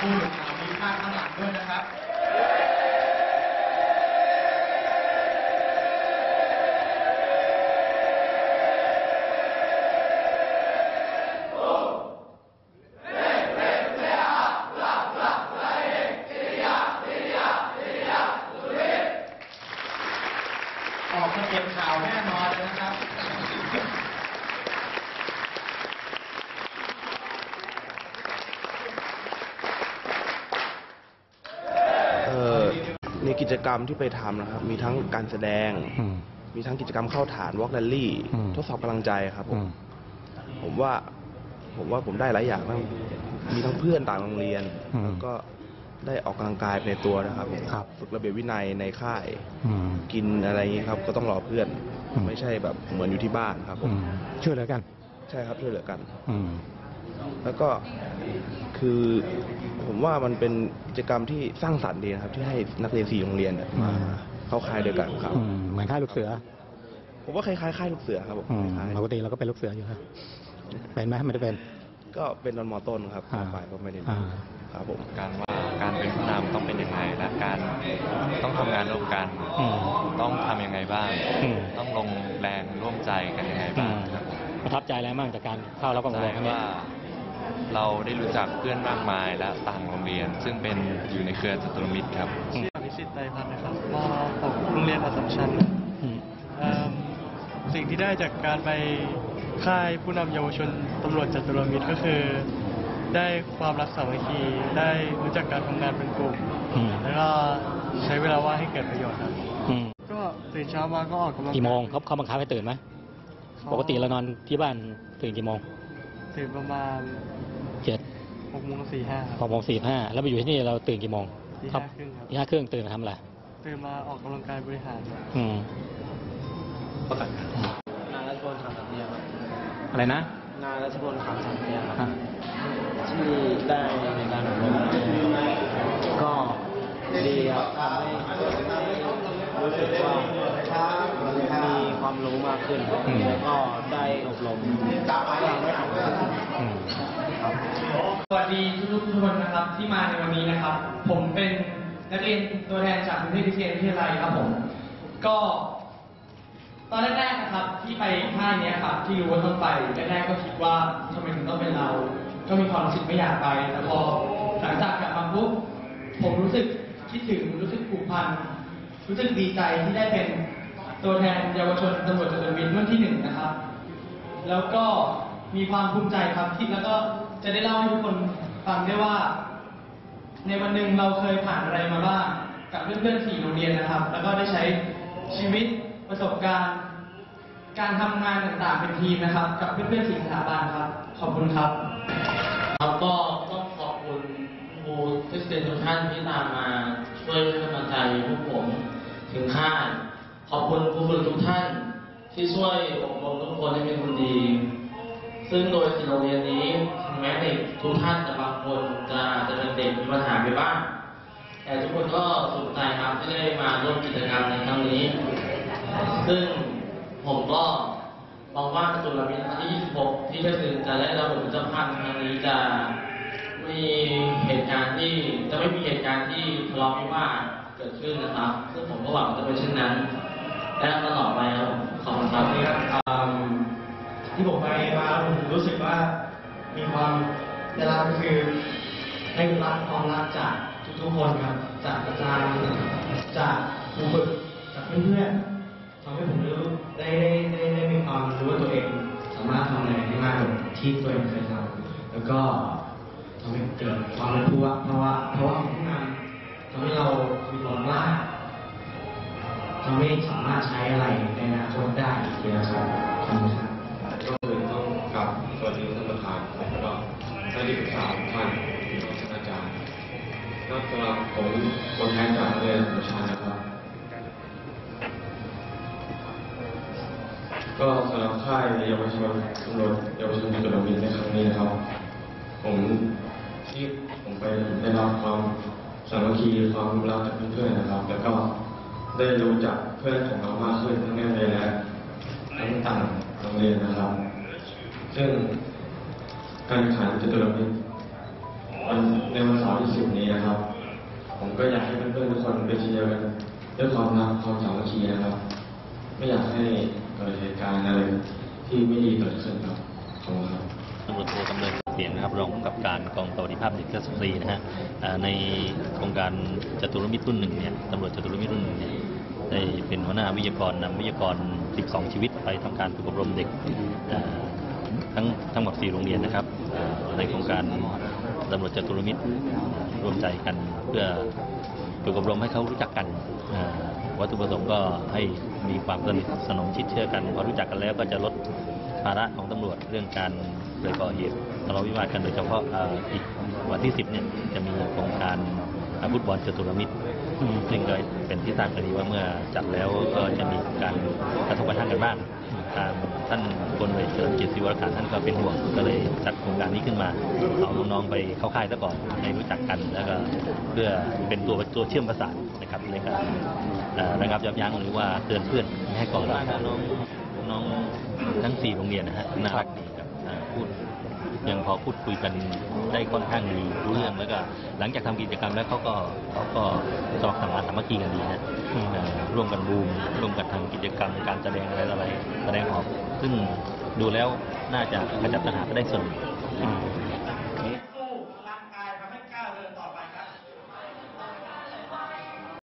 ผู้สื่อข่าวมีภาพข้างหลังด้วยนะครับ ในกิจกรรมที่ไปทำนะครับ มีทั้งการแสดง อืม มีทั้งกิจกรรมเข้าฐานวอล์กแรลลี่ อืม ทดสอบกำลังใจครับผอืม มผมว่า ผมว่าผมได้หลายอย่างมากมีทั้งเพื่อนต่างโรงเรียน อืมแล้วก็ได้ออกกำลังกายไปในตัวนะครับผมครับ ฝึกระเบียบวินัยในค่าย อืม กินอะไรอย่างนี้ครับ ก็ต้องรอเพื่อน อืม ไม่ใช่แบบเหมือนอยู่ที่บ้านครับผอืมมช่วยเหลือกัน ใช่ครับช่วยเหลือกัน อืม แล้วก็คือผมว่ามันเป็นกิจกรรมที่สร้างสรรค์ดีนะครับ ที่ให้นักเรียนสี่โรงเรียนเนี่ยมาอืมเข้าค่ายด้วยกันครับ อืมเหมือนค่ายลูกเสือผมว่าคล้ายๆค่ายลูกเสือครับผมอืมคล้ายปกติเราก็เป็นลูกเสืออยู่ครับเป็นไหมไม่ได้เป็น ๆก็เป็นตอนมอต้นครับอ่า ปลายก็ไม่ได้อ่า ครับผม การว่าการเป็นผู้นำต้องเป็นยังไงและการต้องทำงานร่วมกัน อืม ต้องทำยังไงบ้าง อืม ต้องลงแรงร่วมใจกันยังไงบ้างครับผมประทับใจอะไรบ้างจากการเข้ารับการอบใช่รมครั้งนี้ว่า เราได้รู้จักเพื่อนมากมายและต่างโรงเรียน ซึ่งเป็นอยู่ในเครือจตุรมิตรครับชื่ออภิสิทธิ์ไตรพัฒน์นะครับมของโรงเรียนอัสสัมชัญอืมเอิ่มสิ่งที่ได้จากการไปค่ายผู้นำเยาวชนตำรวจจตุรมิตรก็คือ ได้ความรักสามัคคีได้รู้จักการทำงานเป็นกลุ่มอืมแล้วก็ใช้เวลาว่างให้เกิดประโยชน์ครับอืมก็ตื่นเช้ามาก็ออกกำลังกี่โมงเขาเขาบังคับให้ตื่นไหมเขาปกติเรานอนที่บ้านตื่นกี่โมง ตื่นประมาณเจ็ดหกโมงสี่ห้าหกโมงสี่ห้าแล้วไปอยู่ที่นี่เราตื่นกี่โมงตีครัห้าครึ่งครับที่ห้าครึ่งตื่นมาทำอะไรตื่นมาออกกำลังกายบริหารครับอืมนายรัชพลขำสังเนียครับอะไรนะนายรัชพลขำสังเนียครับอะที่ได้ในการอบรมก็ดีครับทำให้รู้สึกว่ามี ความรู้มากขึ้นอืม แล้วก็ได้อบรมอย่างไม่อ่านอืม สวัสดีทุกๆคนนะครับที่มาในวันนี้นะครับ ผมเป็นนักเรียนตัวแทนจากกรุงเทพวิทยาวิทยาลัยครับผมก็ ตอนแรกๆนะครับที่ไปค่ายเนี้ยครับที่รู้ว่าต้องไปแรกๆก็คิดว่าทำไมถึงต้องเป็นเรา ก็มีความรู้สึกไม่อยากไปแต่พอหลังจากกลับมาปุ๊บผมรู้สึกคิดถึงรู้สึกผูกพันรู้สึกดีใจที่ได้เป็น ตัวแทนเยาวชนตำรวจจตุรมิตรรุ่นที่หนึ่งนะครับ แล้วก็มีความภูมิใจครับที่แล้วก็จะได้เล่าให้ทุกคนฟังได้ว่า ในวันหนึ่งเราเคยผ่านอะไรมาบ้างกับเพื่อนๆสี่โรงเรียนนะครับ แล้วก็ได้ใช้ชีวิตประสบการณ์ การทำงานต่างๆเป็นทีมนะครับ กับเพื่อนๆสี่สถาบันครับ ขอบคุณครับครับก็ต้องขอบคุณครูคริสเตียนทุกท่านที่ตามมาช่วยให้กำลังใจพวกผมถึงค่าย ขอบคุณครูฝึกทุกท่านที่ช่วยอบรมทุกคนให้เป็นคนดี ซึ่งโดยสี่โรงเรียนนี้ถึงแม้เด็กทุกท่านแต่บางคนจะจะเป็นเด็กมีปัญหาไปบ้าง แต่ทุกคนก็สุขใจครับที่ได้มาร่วมกิจกรรมในครั้งนี้ ซึ่งผมก็มองว่าจุลมิตรที่ 26 ที่จะถึงจะได้ระบบเจ้าภาพในครั้งนี้จะมีเหตุการณ์ที่จะไม่มีเหตุการณ์ที่ทะเลาะวิวาทเกิดขึ้นนะครับ ซึ่งผมก็หวังจะเป็นเช่นนั้น และตลอดไปครับขอบคุณครับที่ผมไปมาแล้วผมรู้สึกว่ามีความได้รับก็คือได้รับความรักจากทุกๆคนครับ จากอาจารย์จากครูฝึกจากเพื่อนๆทำให้ผมรู้ได้ได้ได้ได้มีความรู้ว่าตัวเอง สามารถทำอะไรได้มากกว่าที่ตัวเองเคยทำแล้วก็ทำให้เกิดความเป็นผู้ว่าเพราะว่าเพราะว่าผู้นทำให้เรามีความก ทำให้สามารถใช้อะไรในอนาคตได้อีกทีนะครับขอบคุณครับก็คือต้องกลับสวัสดีท่านประธานแล้วก็ท่านที่ปรึกษาทุกท่านที่เป็ท่านอาจารย์ก็สำหรับผมคนแทนจากโรงเรียนประชานะครับ ก็สำหรับค่ายเยาวชนตำรวจเยาวชนตุรมิตรในครั้งนี้นะครับ ผมที่ผมไปผมได้รับความสามัคคีความรักจากเพื่อนๆนะครับ แล้วก็ ได้รู้จักเพื่อนของเรามากขึ้นทั้งในโรงเรียนและทั้งต่างโรงเรียนนะครับ ซึ่งการแข่งขันจตุรมิตรวันในวันเสาร์ที่สิบนี้นะครับ ผมก็อยากให้เพื่อนๆทุกคนไปเชียร์กันด้วยความรักความสามัคคีนะครับ ไม่อยากให้เกิดเหตุการณ์อะไรที่ไม่ดีเกิดขึ้นครับขอบคุณครับตำรวจโทกำเนิด เสียงนะครับรองกับการกองสวัสดิภาพเด็กและสตรีนะฮะในโครงการจตุรมิตรรุ่นหนึ่งเนี่ยตำรวจจตุรมิตรรุ่นหนึ่งเนี่ยได้เป็นหัวหน้าวิทยากรนำวิทยากร 12 ชีวิตไปทำการฝึกอบรมเด็กทั้งทั้งหมด 4 โรงเรียนนะครับ ในโครงการตำรวจจตุรมิตรร่วมใจกันเพื่อ ฝึกฝึกอบรมให้เขารู้จักกันวัตถุประสงค์ก็ให้มีความสนิทสนมชิดเชื่อกันพอรู้จักกันแล้วก็จะลดภาระของตำรวจเรื่องการไปก่อเหตุทะเลาะวิวาทกันโดยเฉพาะอีกวันที่ 10 เนี่ยจะมีโครงการอาฟุตบอลจตุรมิตรซึ่งก็เป็นที่ทราบกันดีว่าเมื่อจัดแล้วก็จะมีการกระทบกระทั่งกันบ้าง ทางท่านพลเอกเฉลิมจิตศิวรการท่านก็เป็นห่วงก็เลยจัดโครงการนี้ขึ้นมาเอาน้องๆไปเข้าค่ายซะก่อนให้รู้จักกันแล้วก็เพื่อเป็นตัวตัวเชื่อมประสานนะครับในการเอ่อระงับยับยั้งหรือว่าเตือนเพื่อนไม่ให้ก่อเหตุน้องน้องทั้งสี่โรงเรียนนะฮะน่ารักดีครับอ่า พูดยังพอพูดคุยกันได้ค่อนข้างดีรู้เรื่องแล้วก็หลังจากทำกิจกรรมแล้วเขาก็เขาก็สมัครสมานสามัคคีกันดีนะร่วมกันบูมร่วมกันทำกิจกรรมการแสดงอะไรอะไรแสดงออก ซึ่งดูแล้วน่าจะกระจัดปัญหาไปได้ส่วน